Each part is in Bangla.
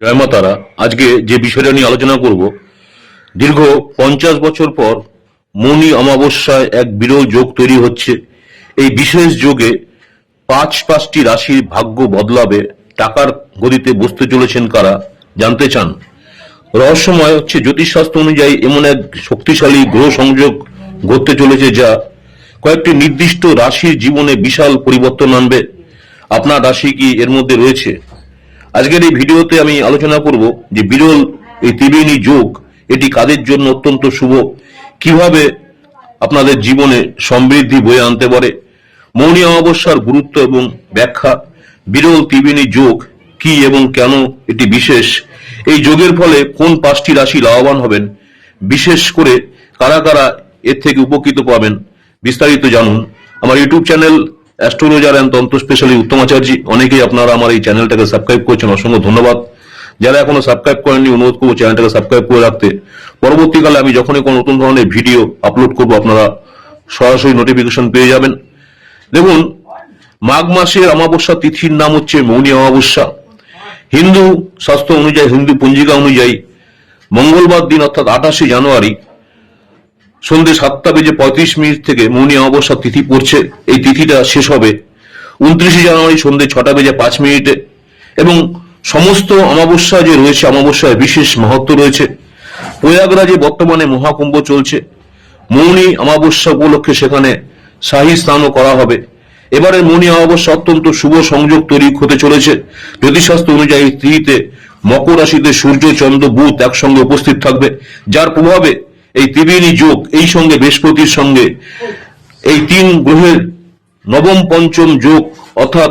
জয় মা তারা আজকে যে বিষয়টা নিয়ে আলোচনা করব, দীর্ঘ পঞ্চাশ বছর পর মৌনি অমাবস্যায় এক বিরল যোগ তৈরি হচ্ছে। এই বিশেষ যোগে পাঁচ পাঁচটি রাশির ভাগ্য বদলাবে টাকার গদিতে বসতে চলেছেন কারা জানতে চান? রহস্যময় হচ্ছে জ্যোতিষশাস্ত্র অনুযায়ী এমন এক শক্তিশালী গ্রহ সংযোগ ঘটতে চলেছে যা কয়েকটি নির্দিষ্ট রাশির জীবনে বিশাল পরিবর্তন আনবে। আপনার রাশি কি এর মধ্যে রয়েছে? আজকের এই ভিডিওতে আমি আলোচনা করব যে বিরল এই ত্রিবেণী যোগ, এটি কাদের জন্য অত্যন্ত শুভ? কীভাবে আপনাদের জীবনে সমৃদ্ধি বয়ে আনতে পারে? মৌনী অমাবস্যার গুরুত্ব এবং ব্যাখ্যা, বিরল ত্রিবেণী যোগ কি এবং কেন এটি বিশেষ? এই যোগের ফলে কোন পাঁচটি রাশি লাভবান হবেন? বিশেষ করে কারা কারা এর থেকে উপকৃত পাবেন? বিস্তারিত জানুন। আমার ইউটিউব চ্যানেল অ্যাস্ট্রোলজার অ্যান্ড তন্ত্র স্পেশালি উত্তম আচার্য, অনেকেই আপনারা আমার এই চ্যানেলটাকে সাবস্ক্রাইব করছেন, অসংখ্য ধন্যবাদ। যারা এখনও সাবস্ক্রাইব করেননি, অনুরোধ করব চ্যানেলটাকে সাবস্ক্রাইব করে রাখতে। পরবর্তীকালে আমি যখনই কোনো নতুন ধরনের ভিডিও আপলোড করব, আপনারা সরাসরি নোটিফিকেশন পেয়ে যাবেন। দেখুন, মাঘ মাসের অমাবস্যা তিথির নাম হচ্ছে মৌনী অমাবস্যা। হিন্দু শাস্ত্র অনুযায়ী, হিন্দু পঞ্জিকা অনুযায়ী, মঙ্গলবার দিন অর্থাৎ আঠাশে জানুয়ারি সন্ধ্যে সাতটা বেজে পঁয়ত্রিশ মিনিট থেকে মৌনী অমাবস্যা তিথি পড়ছে। এই তিথিটা শেষ হবে উনত্রিশে জানুয়ারি সন্ধ্যে ছটা বেজে পাঁচ মিনিটে। এবং সমস্ত অমাবস্যা যে রয়েছে, অমাবস্যায় বিশেষ মাহাত্ম রয়েছে। প্রয়াগরাজে বর্তমানে মহাকুম্ভ চলছে। মৌনী অমাবস্যা উপলক্ষে সেখানে শাহী স্নানও করা হবে। এবারে মৌনী অমাবস্যা অত্যন্ত শুভ সংযোগ তৈরি হতে চলেছে। জ্যোতিষশাস্ত্র অনুযায়ী তিথিতে মকর রাশিতে সূর্য, চন্দ্র, বুধ একসঙ্গে উপস্থিত থাকবে। যার প্রভাবে এই ত্রিবেণী যোগ, এই সঙ্গে বৃহস্পতির সঙ্গে, এই তিন গ্রহের নবম পঞ্চম যোগ, অর্থাৎ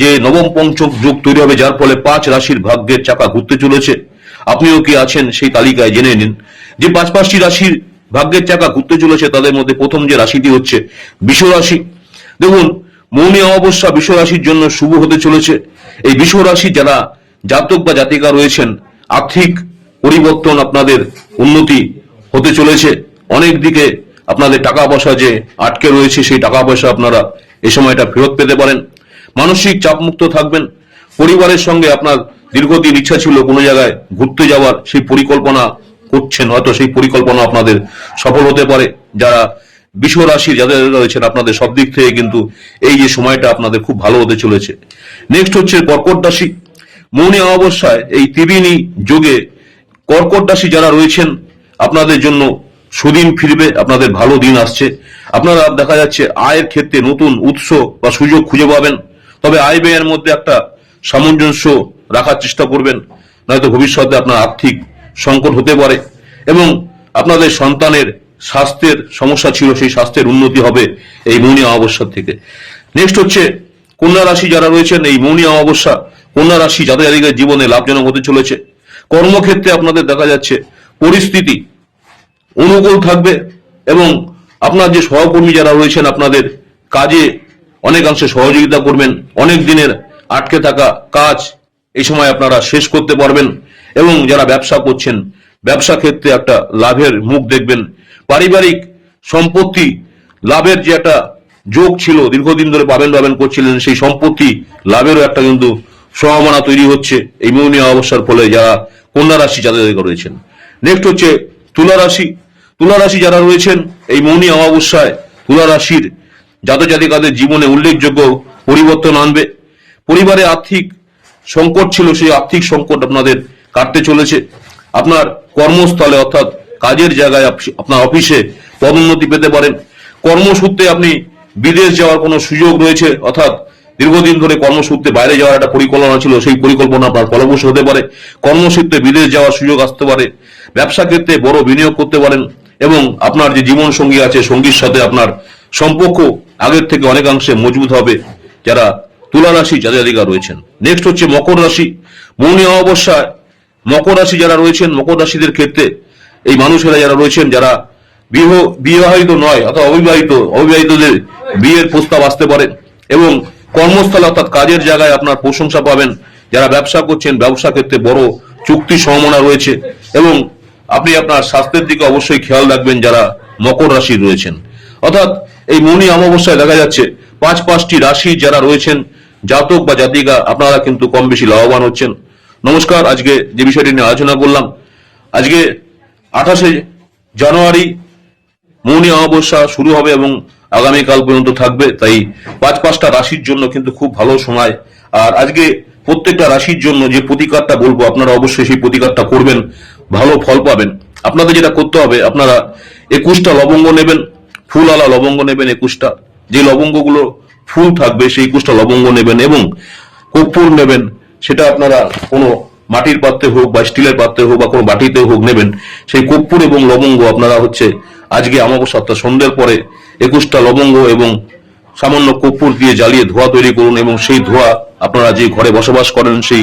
যে নবম পঞ্চম যোগ তৈরি হবে, যার ফলে পাঁচ রাশির ভাগ্যের চাকা ঘুরতে চলেছে। আপনিও কি আছেন সেই তালিকায় জেনে নিন। যে পাঁচ পাঁচটি রাশির ভাগ্যের চাকা ঘুরতে চলেছে, তাদের মধ্যে প্রথম যে রাশিটি হচ্ছে রাশি দেখুন, মৌনী অমাবস্যা রাশির জন্য শুভ হতে চলেছে। এই রাশি যারা জাতক বা জাতিকা রয়েছেন, আর্থিক পরিবর্তন আপনাদের উন্নতি হতে চলেছে। অনেক দিকে আপনাদের টাকা পয়সা যে আটকে রয়েছে, সেই টাকা পয়সা আপনারা এই সময়টা ফেরত পেতে পারেন। মানসিক চাপমুক্ত থাকবেন। পরিবারের সঙ্গে আপনার দীর্ঘদিন ইচ্ছা ছিল কোনো জায়গায় ঘুরতে যাওয়ার, সেই পরিকল্পনা করছেন, হয়তো সেই পরিকল্পনা আপনাদের সফল হতে পারে। যারা বিষ রাশির যাদের রয়েছেন, আপনাদের সব দিক থেকে কিন্তু এই যে সময়টা আপনাদের খুব ভালো হতে চলেছে। নেক্সট হচ্ছে কর্কট রাশি। মৌনী অমাবস্যায় এই ত্রিবেণী যোগে কর্কট রাশি যারা রয়েছেন আপনাদের জন্য সুদিন ফিরবে, আপনাদের ভালো দিন আসছে। আপনারা দেখা যাচ্ছে আয়ের ক্ষেত্রে নতুন উৎস বা সুযোগ খুঁজে পাবেন। তবে আয় ব্যয়ের মধ্যে একটা সামঞ্জস্য রাখার চেষ্টা করবেন, নয়তো ভবিষ্যতে আপনার আর্থিক সংকট হতে পারে এবং আপনাদের সন্তানের স্বাস্থ্যের সমস্যা ছিল, সেই স্বাস্থ্যের উন্নতি হবে এই মৌনী অমাবস্যা থেকে। নেক্সট হচ্ছে কন্যা রাশি যারা রয়েছেন, এই মৌনী অমাবস্যা কন্যা রাশি যাদের জীবনে লাভজনক হতে চলেছে। কর্মক্ষেত্রে আপনাদের দেখা যাচ্ছে পরিস্থিতি অনুকূল থাকবে এবং আপনার যে সহকর্মী যারা রয়েছেন আপনাদের কাজে অনেকাংশে সহযোগিতা করবেন, অনেক দিনের আটকে থাকা কাজ এই সময় আপনারা শেষ করতে পারবেন এবং যারা ব্যবসা করছেন, ব্যবসা ক্ষেত্রে একটা লাভের মুখ দেখবেন। পারিবারিক সম্পত্তি লাভের যে একটা যোগ ছিল, দীর্ঘদিন ধরে পাবেন পাবেন করছিলেন, সেই সম্পত্তি লাভেরও একটা কিন্তু সম্ভাবনা তৈরি হচ্ছে এই মৌনী অবস্থার ফলে যারা কন্যা রাশি যাদের রয়েছেন। নেক্সট হচ্ছে তুলা রাশি। তুলা রাশি যারা রয়েছেন এই মৌনী অমাবস্যায় তুলা রাশির জাতক জাতিকাদের জীবনে উল্লেখযোগ্য পরিবর্তন আনবে। পরিবারে আর্থিক সংকট ছিল, সেই আর্থিক সংকট আপনাদের কাটতে চলেছে। আপনার কর্মস্থলে অর্থাৎ কাজের জায়গায় আপনার অফিসে পদোন্নতি পেতে পারেন। কর্মসূত্রে আপনি বিদেশ যাওয়ার কোনো সুযোগ রয়েছে, অর্থাৎ দীর্ঘদিন ধরে কর্মসূত্রে বাইরে যাওয়ার একটা পরিকল্পনা ছিল, সেই পরিকল্পনা আপনার ফলপ্রসূ হতে পারে। কর্মসূত্রে বিদেশ যাওয়ার সুযোগ আসতে পারে। ব্যবসা ক্ষেত্রে বড় বিনিয়োগ করতে পারেন। এবং আপনার যে জীবন সঙ্গী আছে, সঙ্গীর সাথে আপনার সম্পর্ক আগের থেকে অনেকাংশে মজবুত হবে। যারা তুলা রাশি, যাদের জাতিকা রয়েছেন। নেক্সট হচ্ছে মকর রাশি। মৌনী অমাবস্যায় মকর রাশি যারা রয়েছেন, মকর রাশিদের ক্ষেত্রে এই মানুষেরা যারা রয়েছেন, যারা বিবাহ বিবাহিত নয় অথবা অবিবাহিত, অবিবাহিতদের বিয়ের প্রস্তাব আসতে পারে এবং কর্মস্থল, অর্থাৎ কাজের জায়গায় আপনার প্রশংসা পাবেন। যারা ব্যবসা করছেন, ব্যবসা ক্ষেত্রে বড় চুক্তি সম্ভাবনা রয়েছে এবং আপনি আপনার স্বাস্থ্যের দিকে অবশ্যই খেয়াল রাখবেন যারা মকর রাশি রয়েছেন। অর্থাৎ এই মৌনী অমাবস্যায় দেখা যাচ্ছে পাঁচ পাঁচটি রাশি যারা রয়েছেন, জাতক বা জাতিকা, আপনারা কিন্তু কম বেশি লাভবান হচ্ছেন। নমস্কার, আজকে যে বিষয়টি নিয়ে আলোচনা করলাম, আজকে আঠাশে জানুয়ারি মৌনী অমাবস্যা শুরু হবে এবং আগামীকাল পর্যন্ত থাকবে, তাই পাঁচ পাঁচটা রাশির জন্য কিন্তু খুব ভালো সময়। আর আজকে প্রত্যেকটা রাশির জন্য যে প্রতিকারটা বলব, আপনারা অবশ্যই সেই প্রতিকারটা করবেন। ভালো ফল পাবেন। আপনাদের যেটা করতে হবে, আপনারা একুশটা লবঙ্গ নেবেন ফুল আলা লবঙ্গ নেবেন একুশটা। যে লবঙ্গগুলো ফুল থাকবে, সেই একুশটা লবঙ্গ নেবেন এবং কর্পূর নেবেন, সেটা আপনারা কোনো মাটির পাত্রে হোক বা স্টিলের পাত্রে হোক বা কোনো বাটিতে হোক নেবেন। সেই কর্পূর এবং লবঙ্গ আপনারা হচ্ছে আজকে আমাবস্যা অর্থাৎ সন্ধ্যের পরে একুশটা লবঙ্গ এবং সামান্য কর্পূর দিয়ে জ্বালিয়ে ধোয়া তৈরি করুন এবং সেই ধোয়া আপনারা যে ঘরে বসবাস করেন, সেই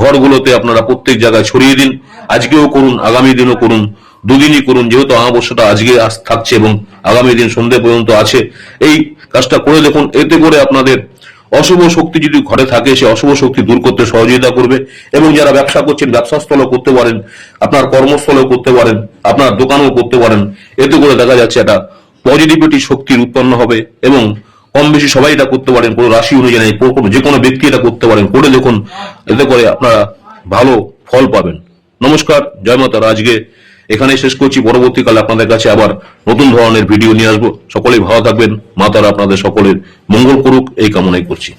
ঘরগুলোতে আপনারা প্রত্যেক জায়গায় ছড়িয়ে দিন। আজকেও করুন, আগামী দিনও করুন, দুদিনই করুন, যেহেতু আমাবস্যাটা আজকে থাকছে এবং আগামী দিন সন্ধ্যে পর্যন্ত আছে, এই কাজটা করে দেখুন। এতে করে আপনাদের অশুভ শক্তি যদি ঘরে থাকে, সে অশুভ শক্তি দূর করতে সহযোগিতা করবে এবং যারা ব্যবসা করছেন ব্যবসা স্থলেও করতে পারেন, আপনার কর্মস্থলেও করতে পারেন, আপনার দোকানেও করতে পারেন, এতে করে দেখা যাচ্ছে একটা পজিটিভিটি শক্তির উৎপন্ন হবে এবং কম বেশি সবাই এটা করতে পারেন, কোনো রাশি অনুযায়ী কোনো যে কোনো ব্যক্তি এটা করতে পারেন। করে দেখুন, এতে করে আপনারা ভালো ফল পাবেন। নমস্কার, জয় মাতারা আজকে এখানে শেষ করছি। পরবর্তীকালে আপনাদের কাছে আবার নতুন ধরনের ভিডিও নিয়ে আসব। সকলেই ভালো থাকবেন। মাতারা আপনাদের সকলের মঙ্গল করুক, এই কামনাই করছি।